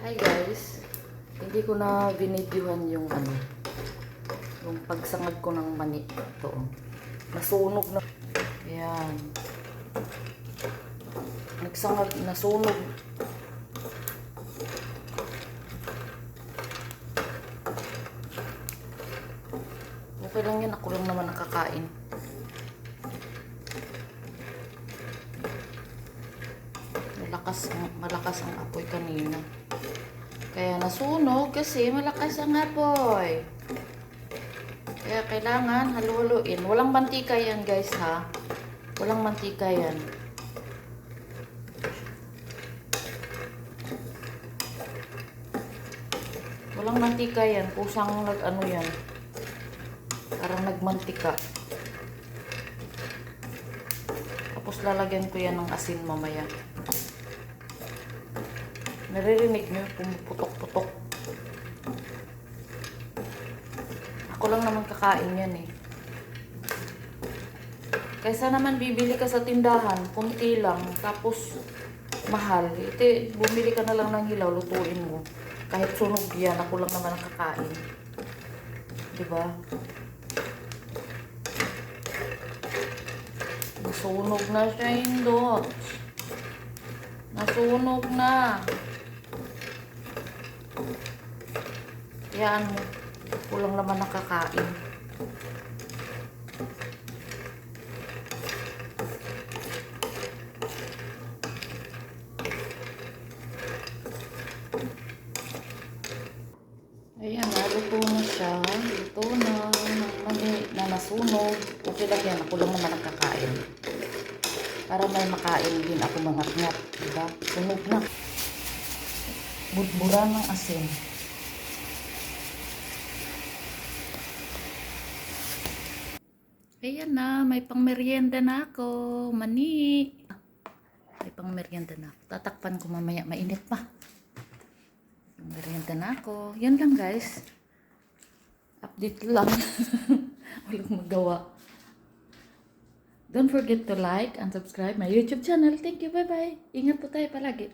Hi guys. Hindi ko na binidyohan yung ano. Yung pagsangag ko ng mani. Ito. oh. Nasunog na. Ayan. Nagsangag, nasunog. Okay lang yan. Ako lang naman nakakain. Malakas, malakas ang apoy kanina. Kaya nasunog kasi malakas ang apoy. Kaya kailangan halu-haluin. Walang mantika yan guys ha. Walang mantika yan. Walang mantika yan. Kusang nag ano yan. Parang nagmantika. Tapos lalagyan ko yan ng asin mamaya. Naririnig nyo, pumuputok-putok. Ako lang naman kakain yan eh. Kaysa naman bibili ka sa tindahan, kunti lang, tapos mahal. Ito, bumili ka na lang ng hilaw, lutuin mo. Kahit sunog yan, ako lang naman ang kakain. Diba? Nasunog na siya, Indot. Nasunog na. Yan. Kulang naman nakakain. Ayan, naluto na siya. Luto na. Mani na nasunog. Okay lang yan. Ako lang naman ang kakain. Para may makain din ako mga ngat. Diba? Sunog na. Budbura ng asin. Ayan na, may pangmeryenda na ako. Mani. May pangmeryenda na ako. Tatakpan ko mamaya. Mainit pa. Pangmeryenda na ako. Yan lang guys. Update lang. Walang magawa. Don't forget to like and subscribe my YouTube channel. Thank you. Bye-bye. Ingat po tayo palagi.